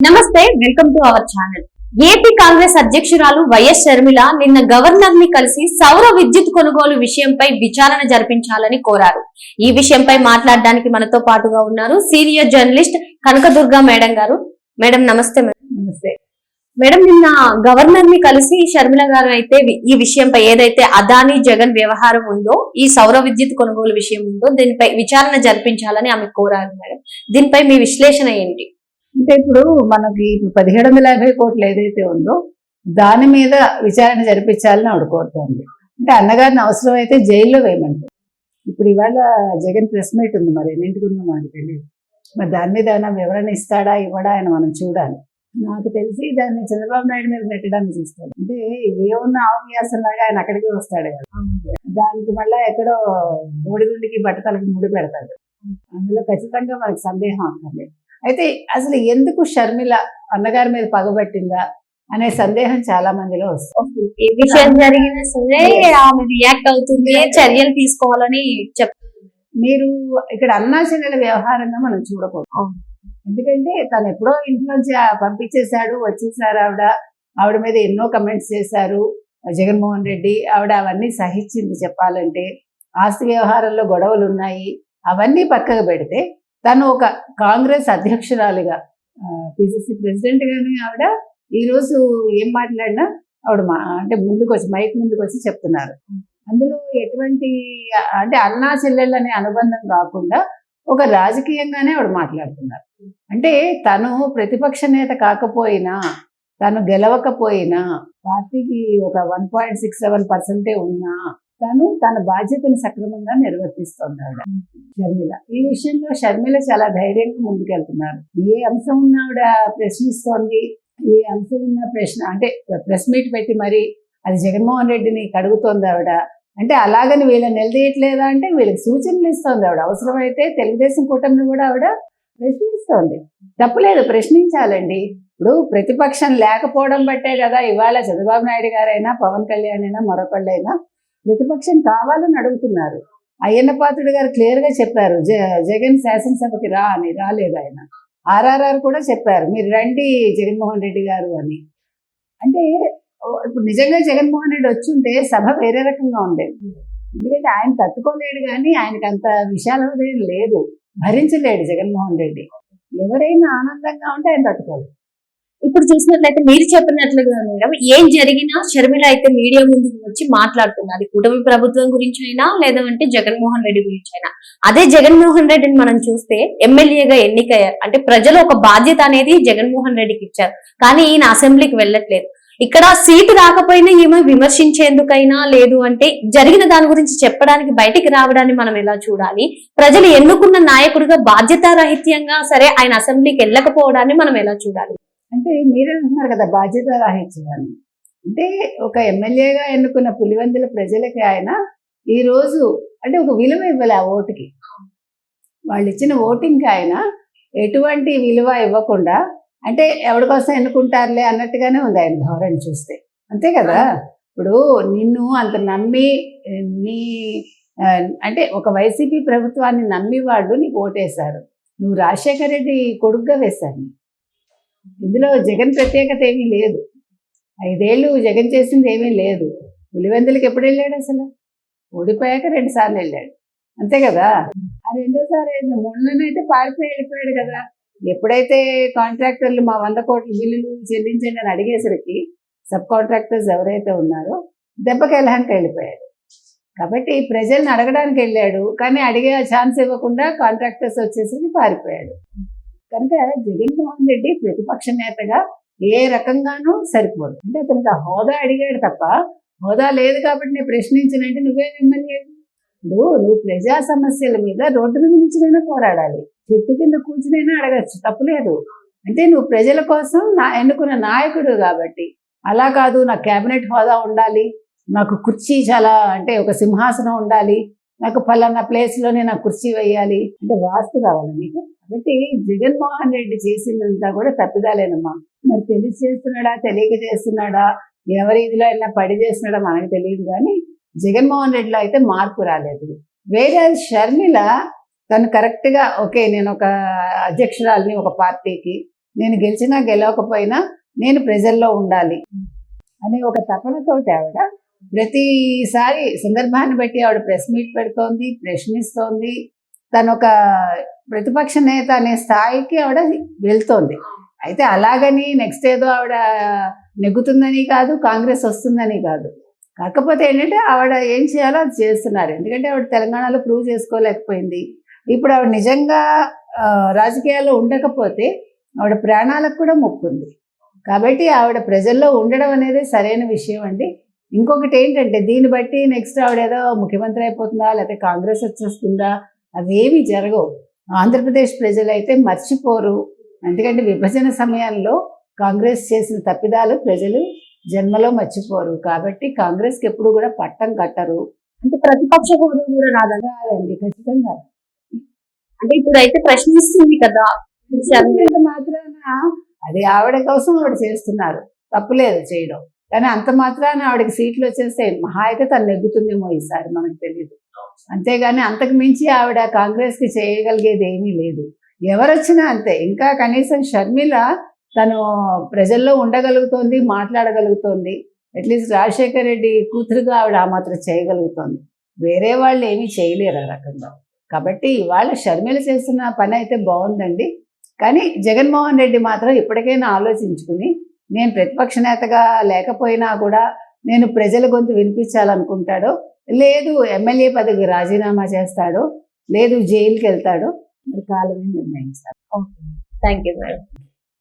నమస్తే welcome to our channel. AP Congress అధ్యక్షురాలు YS Sharmila నిన్న గవర్నర్ని కలిసి సౌర విద్యుత్ కొనుగోలు విషయంపై విచారణ జరిపించాలని కోరారు. ఈ విషయంపై మాట్లాడడానికి మనతో పాటుగా ఉన్నారు సీనియర్ జర్నలిస్ట్ కనకదుర్గ మేడం గారు. మేడం నమస్తే మేడం. నమస్తే. మేడం నిన్న గవర్నర్ని కలిసి షర్మిల గారు అయితే ఈ విషయంపై ఏదైతే అదానీ జగన్ వ్యవహారం ఉందో ఈ సౌర విద్యుత్ కొనుగోలు విషయం ఉందో దీనిపై విచారణ జరిపించాలని ఆమె కోరారు మేడం. దీనిపై మీ విశ్లేషణ ఏంటి? అంటే ఇప్పుడు మనకి పదిహేడు వందల యాభై కోట్లు ఏదైతే ఉందో దాని మీద విచారణ జరిపించాలని ఆవిడ కోరుతోంది అంటే అన్నగారిని అవసరం అయితే జైల్లో వేయమంటారు. ఇప్పుడు ఇవాళ జగన్ ప్రెస్ మీట్ ఉంది మరి ఎన్నింటికి ఉందో మనకు తెలియదు మరి దాని మీద ఏమైనా వివరణ ఇస్తాడా ఇవ్వడా అని మనం చూడాలి. నాకు తెలిసి దాన్ని చంద్రబాబు నాయుడు మీద పెట్టడానికి చూస్తాడు. అంటే ఏమున్న ఆవ్యాసం లాగా ఆయన అక్కడికి వస్తాడు కదా. దానికి మళ్ళీ ఎక్కడో బోడిగుండికి బట్టతలకి ముడి పెడతాడు. అందులో ఖచ్చితంగా మనకు సందేహం అక్కర్లేదు. అయితే అసలు ఎందుకు షర్మిల అన్నగారి మీద పగబట్టిందా అనే సందేహం చాలా మందిలో వస్తుంది. ఏ విషయం జరిగినా సరే ఆమె రియాక్ట్ అవుతుంది చర్యలు తీసుకోవాలని చెప్ మీరు ఇక్కడ అన్నా చెల్లెల వ్యవహారంగా మనం చూడకూడదు. ఎందుకంటే తను ఎప్పుడో ఇంట్లోంచి పంపించేశాడు వచ్చేసారు ఆవిడ. ఆవిడ మీద ఎన్నో కమెంట్స్ చేశారు. జగన్మోహన్ రెడ్డి ఆవిడ అవన్నీ సహించింది చెప్పాలంటే. ఆస్తి వ్యవహారంలో గొడవలు ఉన్నాయి అవన్నీ పక్కకు పెడితే తను ఒక కాంగ్రెస్ అధ్యక్షురాలిగా పిసిసి ప్రెసిడెంట్ గానే ఆవిడ ఈ రోజు ఏం మాట్లాడినా ఆవిడ మా అంటే ముందుకు వచ్చి మైక్ ముందుకు వచ్చి చెప్తున్నారు. అందులో ఎటువంటి అంటే అన్నా చెల్లెళ్ళు అనే అనుబంధం కాకుండా ఒక రాజకీయంగానే ఆవిడ మాట్లాడుతున్నారు. అంటే తను ప్రతిపక్ష నేత కాకపోయినా తను గెలవకపోయినా పార్టీకి ఒక వన్ పాయింట్ సిక్స్ సెవెన్ పర్సెంటే ఉన్నా తను తన బాధ్యతను సక్రమంగా నిర్వర్తిస్తోంది ఆవిడ షర్మిల. ఈ విషయంలో షర్మిల చాలా ధైర్యంగా ముందుకెళ్తున్నారు. ఏ అంశం ఉన్నా ఆవిడ ప్రశ్నిస్తోంది. ఏ అంశం ఉన్న ప్రశ్న అంటే ప్రెస్ మీట్ పెట్టి మరి అది జగన్మోహన్ రెడ్డిని కడుగుతోంది ఆవిడ. అంటే అలాగని వీళ్ళని నిలదీయట్లేదా అంటే వీళ్ళకి సూచనలు ఇస్తోంది ఆవిడ. అవసరమైతే తెలుగుదేశం కూటమిని కూడా ఆవిడ ప్రశ్నిస్తోంది. తప్పులేదు ప్రశ్నించాలండి. ఇప్పుడు ప్రతిపక్షం లేకపోవడం బట్టే కదా ఇవాళ చంద్రబాబు నాయుడు గారైనా పవన్ కళ్యాణ్ అయినా మరొకళ్ళైనా ప్రతిపక్షం కావాలని అడుగుతున్నారు. అయ్యన్న పాత్రుడు గారు క్లియర్గా చెప్పారు. జ- జగన్ శాసనసభకి రా అని రాలేదు ఆయన. ఆర్ఆర్ఆర్ కూడా చెప్పారు. మీరు రండి జగన్మోహన్ రెడ్డి గారు అని. అంటే ఇప్పుడు నిజంగా జగన్మోహన్ రెడ్డి వచ్చుంటే సభ వేరే రకంగా ఉండేది. ఎందుకంటే ఆయన తట్టుకోలేడు కానీ ఆయనకు అంత విశాల లేదు. భరించలేడు జగన్మోహన్ రెడ్డి. ఎవరైనా ఆనందంగా ఉంటే ఆయన తట్టుకోలేదు ఇప్పుడు చూసినట్లయితే మీరు చెప్పినట్లుగా మేడం ఏం జరిగినా షర్మిల అయితే మీడియా ముందు వచ్చి మాట్లాడుతున్నారు కూటమి ప్రభుత్వం గురించి అయినా లేదంటే జగన్మోహన్ రెడ్డి గురించి అయినా అదే జగన్మోహన్ రెడ్డిని మనం చూస్తే ఎమ్మెల్యేగా ఎన్నికయ్యారు. అంటే ప్రజలు ఒక బాధ్యత అనేది జగన్మోహన్ రెడ్డికి ఇచ్చారు. కానీ ఈయన అసెంబ్లీకి వెళ్ళట్లేదు. ఇక్కడ సీటు రాకపోయినా ఈమె విమర్శించేందుకైనా లేదు అంటే జరిగిన దాని గురించి చెప్పడానికి బయటికి రావడాన్ని మనం ఎలా చూడాలి? ప్రజలు ఎన్నుకున్న నాయకుడిగా బాధ్యతారాహిత్యంగా సరే ఆయన అసెంబ్లీకి వెళ్ళకపోవడాన్ని మనం ఎలా చూడాలి? అంటే మీరే అంటున్నారు కదా బాధ్యత రాహించడాన్ని అంటే ఒక ఎమ్మెల్యేగా ఎన్నుకున్న పులివెందుల ప్రజలకి ఆయన ఈ రోజు అంటే ఒక విలువ ఇవ్వాలి ఆ ఓటుకి. వాళ్ళు ఇచ్చిన ఓటింగ్కి ఆయన ఎటువంటి విలువ ఇవ్వకుండా అంటే ఎవరికోసం ఎన్నుకుంటారులే అన్నట్టుగానే ఉంది ఆయన ధోరణి చూస్తే. అంతే కదా? ఇప్పుడు నిన్ను అంత నమ్మి నీ అంటే ఒక వైసీపీ ప్రభుత్వాన్ని నమ్మి వాళ్ళు నీకు ఓటేశారు. నువ్వు రాజశేఖర రెడ్డి కొడుగ్గా వేశారు ఇందులో జగన్ ప్రత్యేకత ఏమీ లేదు. ఐదేళ్ళు జగన్ చేసింది ఏమీ లేదు. పులివెందులకి ఎప్పుడు వెళ్ళాడు అసలు? ఓడిపోయాక రెండు సార్లు వెళ్ళాడు. అంతే కదా? ఆ రెండోసారి మొన్ననైతే పారిపోయి వెళ్ళిపోయాడు కదా. ఎప్పుడైతే కాంట్రాక్టర్లు మా వంద కోట్ల బిల్లులు చెల్లించండి అని అడిగేసరికి సబ్ కాంట్రాక్టర్స్ ఎవరైతే ఉన్నారో దెబ్బకి వెళ్ళహానికి వెళ్ళిపోయాడు. కాబట్టి ప్రజల్ని అడగడానికి వెళ్ళాడు. కానీ అడిగే ఛాన్స్ ఇవ్వకుండా కాంట్రాక్టర్స్ వచ్చేసరికి పారిపోయాడు. కనుక జగన్మోహన్ రెడ్డి ప్రతిపక్ష నేతగా ఏ రకంగానూ సరిపోదు. అంటే అతనికి ఆ హోదా అడిగాడు తప్ప హోదా లేదు కాబట్టి నేను ప్రశ్నించినంటే నువ్వే ఎమ్మెల్యే నువ్వు నువ్వు ప్రజా సమస్యల మీద రోడ్డు మీద నుంచినైనా పోరాడాలి. చెట్టు కింద కూర్చునైనా అడగచ్చు. తప్పులేదు అంటే నువ్వు ప్రజల కోసం నా ఎన్నుకున్న నాయకుడు కాబట్టి అలా కాదు నాకు కేబినెట్ హోదా ఉండాలి నాకు కుర్చీ చాలా అంటే ఒక సింహాసనం ఉండాలి నాకు పలానా ప్లేస్లోనే నాకు కుర్చీ వేయాలి అంటే వాస్తు కావాలి మీకు కాబట్టి జగన్మోహన్ రెడ్డి చేసిందంతా కూడా తప్పిదాలేనమ్మా. మరి తెలిసి చేస్తున్నాడా తెలియక చేస్తున్నాడా ఎవరి ఇదిలో అయినా పడి చేస్తున్నాడా మనకు తెలియదు కానీ జగన్మోహన్ రెడ్డిలో అయితే మార్పు రాలేదు. వేరే షర్మిల తను కరెక్ట్గా ఓకే నేను ఒక అధ్యక్షురాలని ఒక పార్టీకి నేను గెలిచినా గెలవకపోయినా నేను ప్రజల్లో ఉండాలి అనే ఒక తపనతోటి ఆవిడ ప్రతిసారి సందర్భాన్ని బట్టి ఆవిడ ప్రెస్ మీట్ పెడుతోంది ప్రశ్నిస్తోంది తను ఒక ప్రతిపక్ష నేత అనే స్థాయికి ఆవిడ వెళ్తోంది. అయితే అలాగని నెక్స్ట్ ఏదో ఆవిడ నెగ్గుతుందని కాదు కాంగ్రెస్ వస్తుందని కాదు. కాకపోతే ఏంటంటే ఆవిడ ఏం చేయాలో అది చేస్తున్నారు. ఎందుకంటే ఆవిడ తెలంగాణలో ప్రూవ్ చేసుకోలేకపోయింది. ఇప్పుడు ఆవిడ నిజంగా రాజకీయాల్లో ఉండకపోతే ఆవిడ ప్రాణాలకు కూడా మొక్కుంది. కాబట్టి ఆవిడ ప్రజల్లో ఉండడం అనేది సరైన విషయం అండి. ఇంకొకటి ఏంటంటే దీన్ని బట్టి నెక్స్ట్ ఆవిడ ఏదో ముఖ్యమంత్రి అయిపోతుందా లేకపోతే కాంగ్రెస్ వచ్చేస్తుందా అవేవి జరగవు. ఆంధ్రప్రదేశ్ ప్రజలైతే మర్చిపోరు. ఎందుకంటే విభజన సమయంలో కాంగ్రెస్ చేసిన తప్పిదాలు ప్రజలు జన్మలో మర్చిపోరు. కాబట్టి కాంగ్రెస్కి ఎప్పుడు కూడా పట్టం కట్టరు. అంటే ప్రతిపక్ష హోదా కూడా రాదా? కాదండి ఖచ్చితంగా. అంటే ఇప్పుడు అయితే ప్రశ్నిస్తుంది కదా. మాత్రాన అది ఆవిడ కోసం ఆవిడ చేస్తున్నారు. తప్పులేదు చేయడం. కానీ అంత మాత్రాన ఆవిడకి సీట్లు వచ్చేస్తే మహా అయితే తను నెగ్గుతుందేమో ఈసారి మనకు తెలియదు అంతేగాని అంతకు మించి ఆవిడ కాంగ్రెస్కి చేయగలిగేది ఏమీ లేదు. ఎవరొచ్చినా అంతే. ఇంకా కనీసం షర్మిల తను ప్రజల్లో ఉండగలుగుతోంది మాట్లాడగలుగుతోంది. అట్లీస్ట్ రాజశేఖర్ రెడ్డి కూతురుగా ఆవిడ ఆ మాత్రం చేయగలుగుతోంది. వేరే వాళ్ళు ఏమీ చేయలేరు ఆ రకంగా. కాబట్టి ఇవాళ షర్మిల చేస్తున్న పని అయితే బాగుందండి. కానీ జగన్మోహన్ రెడ్డి మాత్రం ఇప్పటికైనా ఆలోచించుకుని నేను ప్రతిపక్ష నేతగా లేకపోయినా కూడా నేను ప్రజల గొంతు వినిపించాలనుకుంటాడో లేదు ఎమ్మెల్యే పదవికి రాజీనామా చేస్తాడో లేదు జైలుకి వెళ్తాడో మరి కాలమే నిర్ణయించాలి ఓకే. Thank you madam.